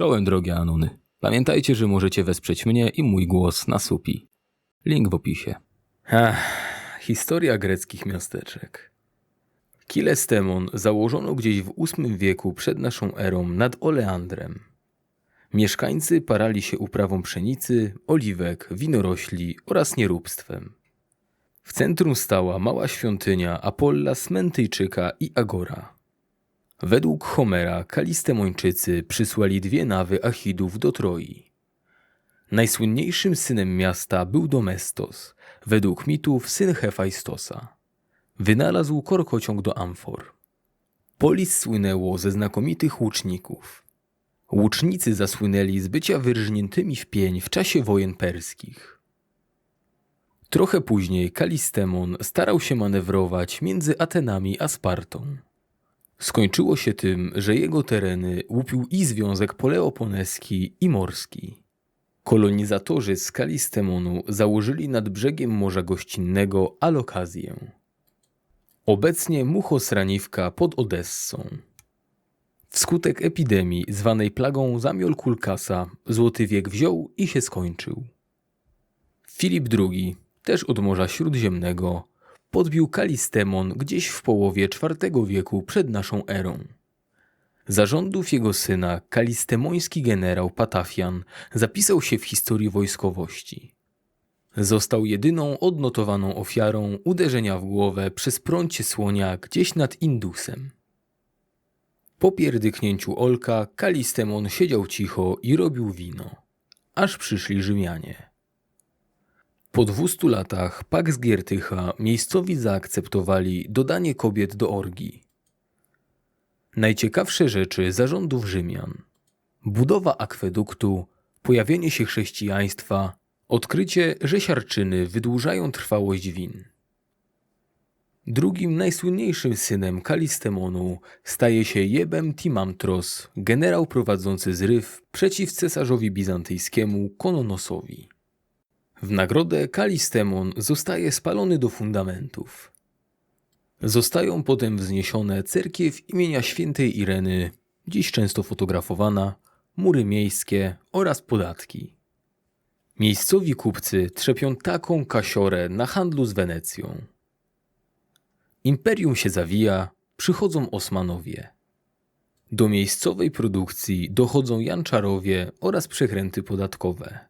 Czołem drogie Anuny. Pamiętajcie, że możecie wesprzeć mnie i mój głos na supi. Link w opisie. Ach, historia greckich miasteczek. Kilestemon założono gdzieś w VIII wieku przed naszą erą nad Oleandrem. Mieszkańcy parali się uprawą pszenicy, oliwek, winorośli oraz nieróbstwem. W centrum stała mała świątynia Apolla Smentyjczyka i Agora. Według Homera Kalistemończycy przysłali dwie nawy Achidów do Troi. Najsłynniejszym synem miasta był Domestos, według mitów syn Hefajstosa. Wynalazł korkociąg do amfor. Polis słynęło ze znakomitych łuczników. Łucznicy zasłynęli z bycia wyrżniętymi w pień w czasie wojen perskich. Trochę później Kalistemon starał się manewrować między Atenami a Spartą. Skończyło się tym, że jego tereny łupił i Związek Poleoponeski i Morski. Kolonizatorzy z Kalistemonu założyli nad brzegiem Morza Gościnnego alokazję. Obecnie muchos raniwka pod Odessą. Wskutek epidemii zwanej plagą zamiol kulkasa złoty wiek wziął i się skończył. Filip II, też od Morza Śródziemnego, podbił Kalistemon gdzieś w połowie IV wieku przed naszą erą. Zarządów jego syna, kalistemoński generał Patafian, zapisał się w historii wojskowości. Został jedyną odnotowaną ofiarą uderzenia w głowę przez prącie słonia gdzieś nad Indusem. Po pierdyknięciu Olka, Kalistemon siedział cicho i robił wino, aż przyszli Rzymianie. Po dwustu latach Pax Giertycha miejscowi zaakceptowali dodanie kobiet do orgii. Najciekawsze rzeczy zarządów Rzymian. Budowa akweduktu, pojawienie się chrześcijaństwa, odkrycie, że siarczyny wydłużają trwałość win. Drugim najsłynniejszym synem Kalistemonu staje się Jebem Timamtros, generał prowadzący zryw przeciw cesarzowi bizantyjskiemu Kononosowi. W nagrodę Kalistemon zostaje spalony do fundamentów. Zostają potem wzniesione cerkiew imienia świętej Ireny, dziś często fotografowana, mury miejskie oraz podatki. Miejscowi kupcy trzepią taką kasiorę na handlu z Wenecją. Imperium się zawija, przychodzą Osmanowie. Do miejscowej produkcji dochodzą Janczarowie oraz przekręty podatkowe.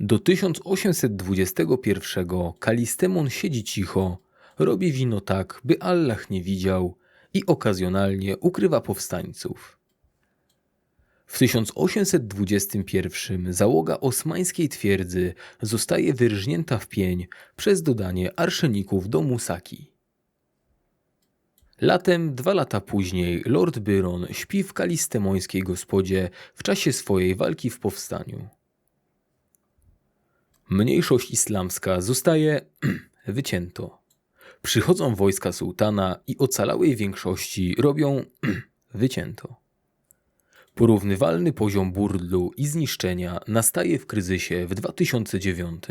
Do 1821 Kalistemon siedzi cicho, robi wino tak, by Allah nie widział i okazjonalnie ukrywa powstańców. W 1821 załoga osmańskiej twierdzy zostaje wyrżnięta w pień przez dodanie arszeników do musaki. Latem, dwa lata później, Lord Byron śpi w kalistemońskiej gospodzie w czasie swojej walki w powstaniu. Mniejszość islamska zostaje wycięto. Przychodzą wojska sułtana i ocalałej większości robią wycięto. Porównywalny poziom burdlu i zniszczenia nastaje w kryzysie w 2009.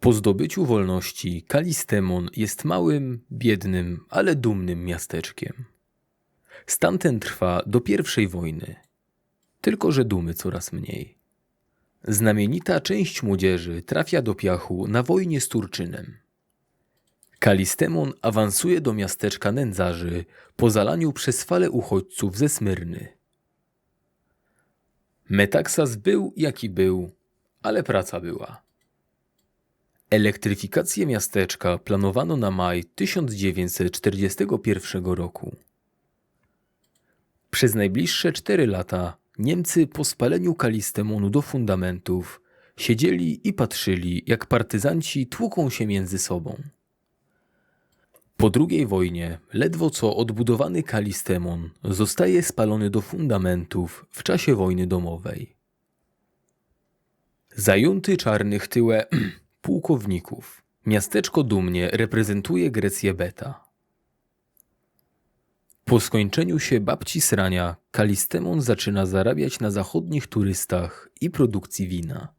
Po zdobyciu wolności Kalistemon jest małym, biednym, ale dumnym miasteczkiem. Stan ten trwa do pierwszej wojny. Tylko, że dumy coraz mniej. Znamienita część młodzieży trafia do piachu na wojnie z Turczynem. Kalistemon awansuje do miasteczka nędzarzy po zalaniu przez falę uchodźców ze Smyrny. Metaksas był jaki był, ale praca była. Elektryfikację miasteczka planowano na maj 1941 roku. Przez najbliższe cztery lata Niemcy po spaleniu Kalistemonu do fundamentów siedzieli i patrzyli, jak partyzanci tłuką się między sobą. Po II wojnie ledwo co odbudowany Kalistemon zostaje spalony do fundamentów w czasie wojny domowej. Zajęty czarnych tyłe pułkowników, miasteczko dumnie reprezentuje Grecję beta. Po skończeniu się babci srania, Kalistemon zaczyna zarabiać na zachodnich turystach i produkcji wina.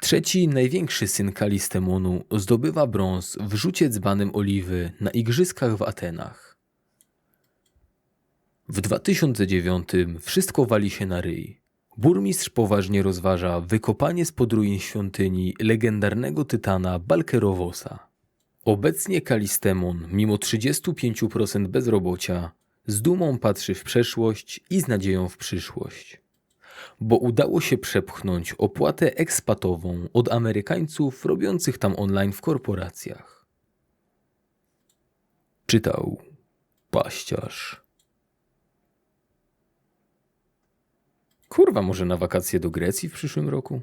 Trzeci, największy syn Kalistemonu zdobywa brąz w rzucie dzbanem oliwy na igrzyskach w Atenach. W 2009 wszystko wali się na ryj. Burmistrz poważnie rozważa wykopanie z podruin świątyni legendarnego tytana Balkerowosa. Obecnie Kalistemon, mimo 35% bezrobocia, z dumą patrzy w przeszłość i z nadzieją w przyszłość. Bo udało się przepchnąć opłatę ekspatową od Amerykańców robiących tam online w korporacjach. Czytał paściarz. Kurwa, może na wakacje do Grecji w przyszłym roku?